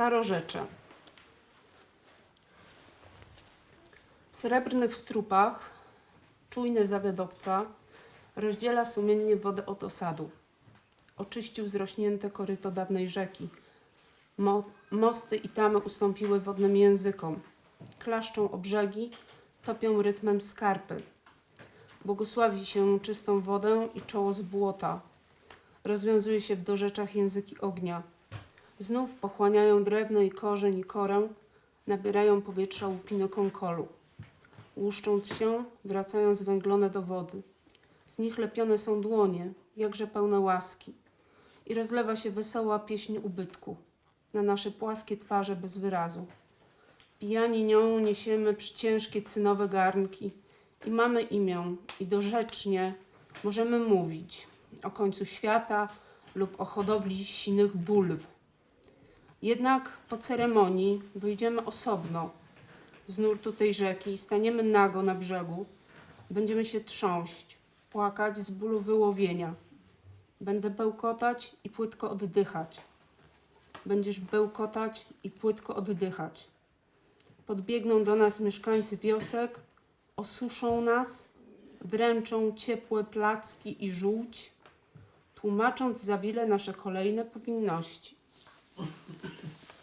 Starorzecze. W srebrnych strupach czujny zawiadowca rozdziela sumiennie wodę od osadu. Oczyścił zrośnięte koryto dawnej rzeki. Mo- mosty i tamy ustąpiły wodnym językom. Klaszczą o brzegi, topią rytmem skarpy. Błogosławi się czystą wodę i czoło z błota. Rozwiązuje się w dorzeczach języki ognia. Znów pochłaniają drewno i korzeń i korę, nabierają powietrza łupiny konkolu. Łuszcząc się, wracają zwęglone do wody. Z nich lepione są dłonie, jakże pełne łaski. I rozlewa się wesoła pieśń ubytku na nasze płaskie twarze bez wyrazu. Pijani nią niesiemy przyciężkie cynowe garnki i mamy imię i dorzecznie możemy mówić o końcu świata lub o hodowli sinych bulw. Jednak po ceremonii wyjdziemy osobno z nurtu tej rzeki i staniemy nago na brzegu. Będziemy się trząść, płakać z bólu wyłowienia. Będę bełkotać i płytko oddychać. Będziesz bełkotać i płytko oddychać. Podbiegną do nas mieszkańcy wiosek, osuszą nas, wręczą ciepłe placki i żółć, tłumacząc za wile nasze kolejne powinności.